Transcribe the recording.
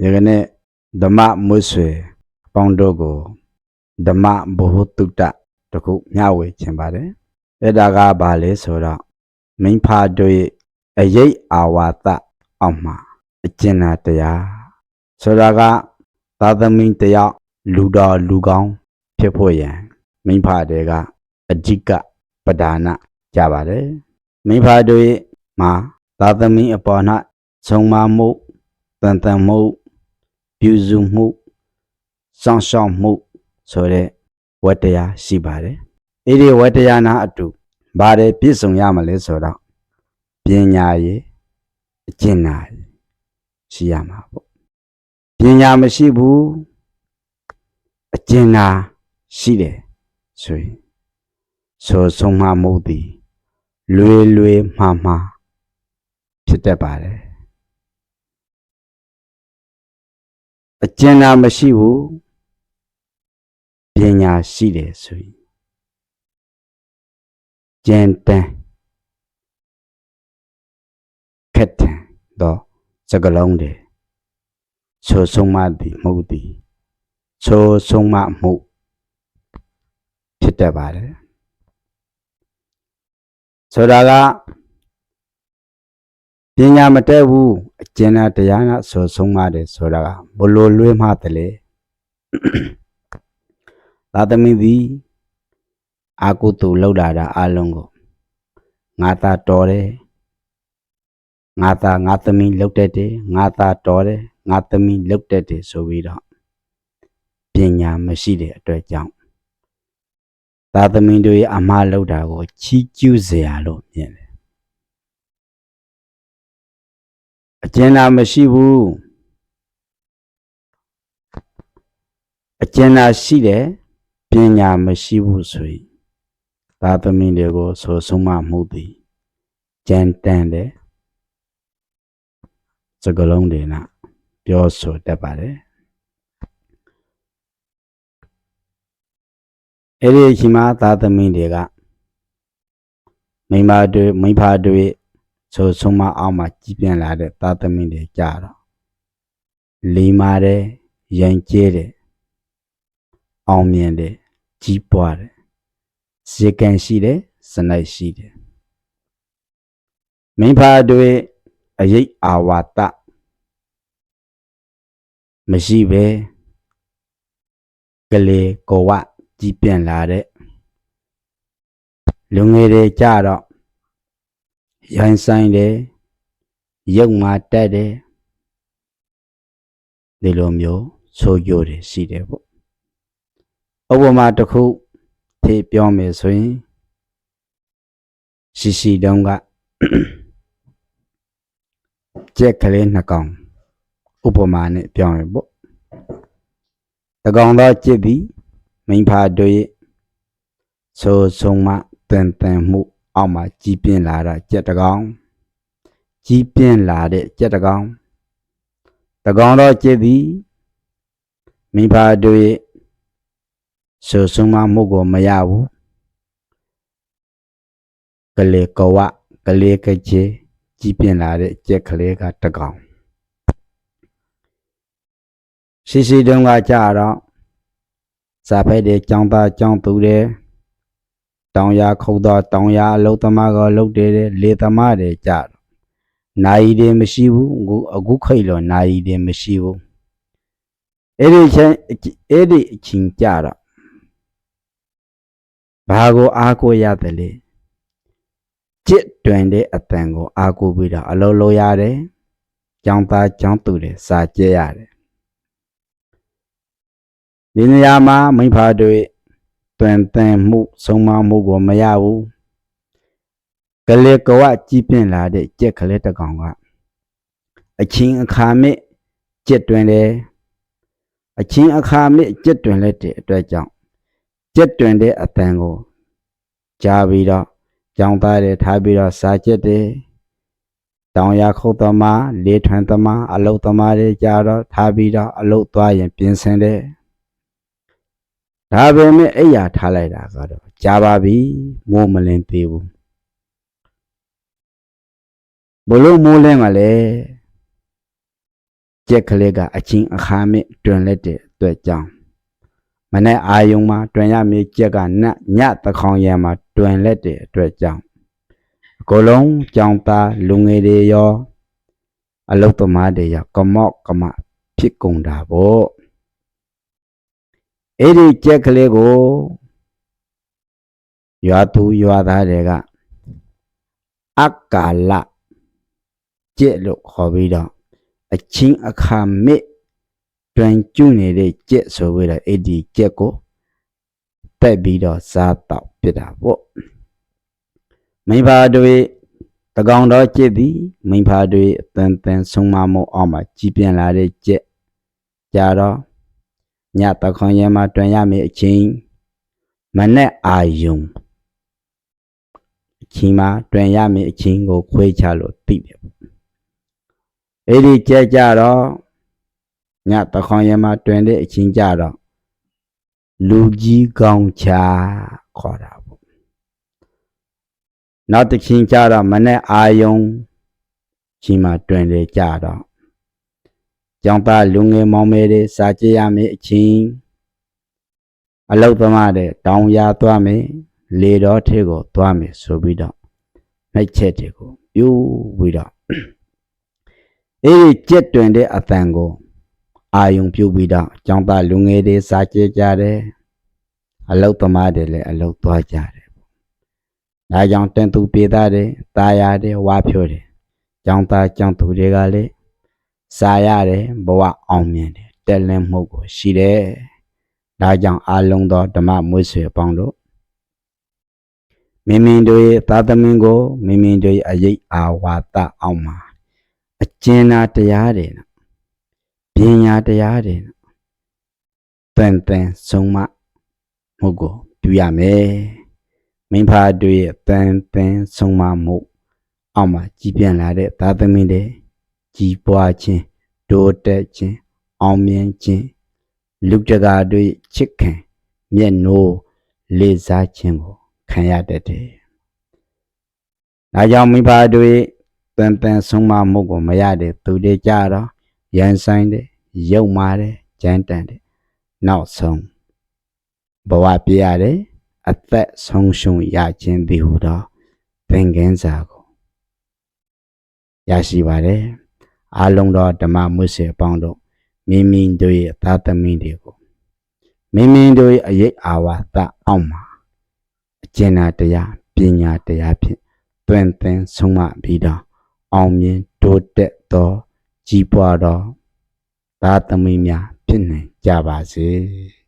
ယကနေ့ဓမ္မမွတ်ဆွေပေါင်းတို့ကိုဓမ္မဘုဟုတုတ္တတစ်ခုမျှဝေခြင်းပါတယ်အဲ့ဒါကဘာလဲဆိုတော့မိဖာတို့ရဲ့အရေးအာဝါဒအောက်မှာအကျဉ်းနာတရားဆိုတာကသာသမီတယောက်လူတော်လူကောင်းဖြစ်ဖို့ရန်မိဖတွေကအဓိကပဒါနကြပါတယ်မိဖတို့ရဲ့မှာသာသမီအပေါ်၌ဆုံးမမှုတန်တန်မှု ပြုစုမှုစောင့်ရှောက်မှုဆိုတဲ့ဝတ္တရားရှိပါတယ်။အဲ့ဒီဝတ္တရားနာအတူဘာတွေပြည့်စုံရမလဲဆိုတော့ပညာရေးအကျင့်နာရေးရှိရမှာပေါ့။ပညာမရှိဘူးအကျင့်နာရှိတယ်ဆိုရင်ဆိုဆုံးမမှုသည်လွေလွေမှားမှားဖြစ်တတ်ပါတယ်။ ကျဉ်းနာမရှိဘူးပညာရှိတယ်ဆိုရင်ကျန်တန်ခက်တန်တော့စကလုံးတယ်ဆိုဆုံးမသည်မဟုတ်သည်ဆိုဆုံးမမှုဖြစ်တတ်ပါတယ်ဆိုတာကပညာမတက်ဘူး အကျဉ်းသားတရားနာဆိုဆုံးမတယ်ဆိုတာကဘလို့လွှဲမှတလေသာသမီသည်အာကုတုလောက်လာတာအလုံးကိုငါသာတော်တယ်ငါသာငါသမီးလောက်တတ်တယ်ငါသာတော်တယ်ငါသမီးလောက်တတ်တယ်ဆိုပြီးတော့ပညာမရှိတဲ့အတွက်ကြောင့်သာသမီတို့ရဲ့အမှားလောက်တာကိုချီးကျူးစရာလို့မြင်တယ် အကျဉ်းသာမရှိဘူးအကျဉ်းသာရှိတယ်ပညာမရှိဘူးဆိုရင်သာသမီတွေကိုဆိုဆုံးမမှုသည်ကြမ်းတမ်းတယ်စကလုံးတွေနာပြောဆိုတတ်ပါတယ်အဲ့ဒီအချိန်မှာသာသမီတွေကမိန်းမတွေမိန်းဖတွေ ဆိုဆုံးမအောင်မှာကြီးပြင်းလာတဲ့သာသမီတွေကြတော့လီမာတယ်ရန်ကျဲတယ်အောင်မြင်တယ်ကြီးပွားတယ်ဇေကံရှိတယ်စနိုက်ရှိတယ်မိဖတွေအယိတ်အာဝါဒမရှိပဲကလေးကိုဝကြီးပြန့်လာတဲ့လူငယ်တွေကြတော့ ရိုင်းဆိုင်တယ်ရုပ်မာတက်တယ်ဒီလိုမျိုးဆိုကြတယ်ရှိတယ်ပေါ့ဥပမာတစ်ခုဖြည့်ပြောမယ်ဆိုရင်ရှိရှိတုံးကကြက်ကလေးနှစ်ကောင်ဥပမာနဲ့ပြောမယ်ပေါ့တကောင်သောကြက်သည်မိန်ဖာတို့ရဲ့ဆိုဆုံးမတန်တန်မှု အောက်မှာကြီးပြင်းလာတာကြက်တကောင်ကြီးပြင်းလာတဲ့ကြက်တကောင်တကောင်သောကြက်သည်မိဖာတို့ရဲ့ဆိုဆုံးမမှုကိုမရဘူးကလေးကဝကလေးကကြီးကြီးပြင်းလာတဲ့ကြက်ကလေးကတကောင်ရှိရှိတုန်းကကြတော့စာဖက်တဲ့ចောင်းသားចောင်းသူတဲ့ တောင်ရခုတ်တော့တောင်ရအလုတ်သမားကလုတ်တယ်လေသမားတွေကြတော့နိုင်တွေမရှိဘူးအခုအခုခိတ်လို့နိုင်တွေမရှိဘူးအဲ့ဒီချင်းအဲ့ဒီအချင်းကြတော့ဘာကိုအားကိုရတယ်လေจิตတွင်တဲ့အတန်ကိုအားကိုပြီးတော့အလုံးလုံးရတယ်ကျောင်းသားကျောင်းသူတွေစာကြဲရတယ်ဒီနေရာမှာမိဖတွေ တွင်တန်မှုဆုံးမမှုကိုမရဘူးကလေးကဝကြည်ပြင်းလာတဲ့ကြက်ကလေးတစ်ကောင်ကအချင်းအခါမဲ့ကြက်တွင်တယ်အချင်းအခါမဲ့ကြက်တွင်လက်တဲ့အတွက်ကြောင့်ကြက်တွင်တဲ့အတန်ကိုကြားပြီးတော့ကြောင်သားတယ်ထားပြီးတော့စာကြက်တယ်တောင်ရခုတ်သမားလေထွန်သမားအလုတ်သမားတွေကြတော့ထားပြီးတော့အလုတ်သွားရင်ပြင်ဆင်တယ် ဒါပေမဲ့အိယာထားလိုက်တာကတော့ကြာပါပြီမိုးမလင်းသေးဘူးဘလို့မိုးလင်းမလဲကြက်ကလေးကအချင်းအခါမဲ့တွင်လက်တဲ့အတွက်ကြောင့်မနဲ့အာယုံမှာတွင်ရမည်ကြက်ကနတ်ညတခေါင်ရံမှာတွင်လက်တဲ့အတွက်ကြောင့်အကုန်လုံးကြောင်သားလူငယ်တွေရောအလုတ်သမားတွေရောကမော့ကမဖြစ်ကုန်တာပေါ့ အဲ့ဒီကြက်ကလေးကိုရွာသူရွာသားတွေကအက္ကာလကြက်လို့ခေါ်ပြီးတော့အချင်းအခါမဲ့တွင်ကျွနေတဲ့ကြက်ဆိုပြီးတော့အဲ့ဒီကြက်ကိုတက်ပြီးတော့စားတော့ပြစ်တာပေါ့မိဘတွေတကောင်တော့ကြက်သည်မိဘတွေအတန်တန်ဆုံးမမှုအောင်မှာကြီးပြင်းလာတဲ့ကြက်ကြတော့ ညတခွန်ရဲမှာတွင်ရမယ့်အချင်းမနဲ့အာယုံအချင်းမှာတွင်ရမယ့်အချင်းကိုခွဲခြားလို့သိတယ်ပေါ့အဲ့ဒီကြက်ကြတော့ညတခွန်ရဲမှာတွင်တဲ့အချင်းကြတော့လူကြီးကောင်းချာခေါ်တာပေါ့နောက်တစ်ချင်းကြတော့မနဲ့အာယုံချင်းမှာတွင်လေကြတော့ ကျောင်းသားလူငယ်မောင်မယ်တွေစာကြည့်ရမယ်အချင်းအလုတ်သမားတဲ့တောင်ရသွားမယ်လေတော်ထဲကိုသွားမယ်ဆိုပြီးတော့နှိုက်ချက်တွေကိုပြူပြီးတော့အေးကြက်တွင်တဲ့အတန်ကိုအာယုံပြုတ်ပြီးတော့ကျောင်းသားလူငယ်တွေစာကြည့်ကြတယ်အလုတ်သမားတွေလည်းအလုတ်သွားကြတယ်ဒါကြောင့်တင်သူပြေသားတယ်တာယာတယ်ဝါဖြိုးတယ်ကျောင်းသားကျောင်းသူတွေကလည်း စာရတယ်ဘဝအောင်မြင်တယ်တက်လင်းမှုကိုရှိတယ်ဒါကြောင့်အာလုံးသောဓမ္မမွေးဆွေပေါင်းတို့မိမိတို့ရဲ့သာသမင်ကိုမိမိတို့ရဲ့အရေးအာဝါဒအောင်မှာအကျဉ်းနာတရားတွေနော်ပညာတရားတွေနော်တန်တန်ဆုံးမမှုကိုပြုရမယ်မိဖာတို့ရဲ့တန်တန်ဆုံးမမှုအောက်မှာကြီးပြန့်လာတဲ့သာသမင်တွေ ကြီးပွားခြင်းတိုးတက်ခြင်းအောင်မြင်ခြင်းလူတကာတို့ရဲ့ချစ်ခင်မျက်နှိုးလေးစားခြင်းကိုခံရတတ်တယ်။ဒါကြောင့်မိဘတို့ရဲ့တန်တန်ဆုံးမမှုကိုမရတဲ့သူတွေကြတော့ရန်ဆိုင်တဲ့ရုပ်မာတဲ့ကြမ်းတမ်းတဲ့နောက်ဆုံးဘဝပြရတယ်အသက်ဆုံးရှုံးရခြင်းသည်ဟူသောသင်္ကန်းစာကိုရရှိပါတယ် အလုံးသောဓမ္မမွတ်စေအပေါင်းတို့မိမိတို့ရဲ့သာသမီတွေကိုမိမိတို့ရဲ့အရေးအာဝါဒအောက်မှာအကျဉ်းတရားပညာတရားဖြင့်တွင်သင်ဆုံးမပြီးတော့အောင်မြင်တိုးတက်သောကြီးပွားသောသာသမီများဖြစ်နိုင်ကြပါစေ။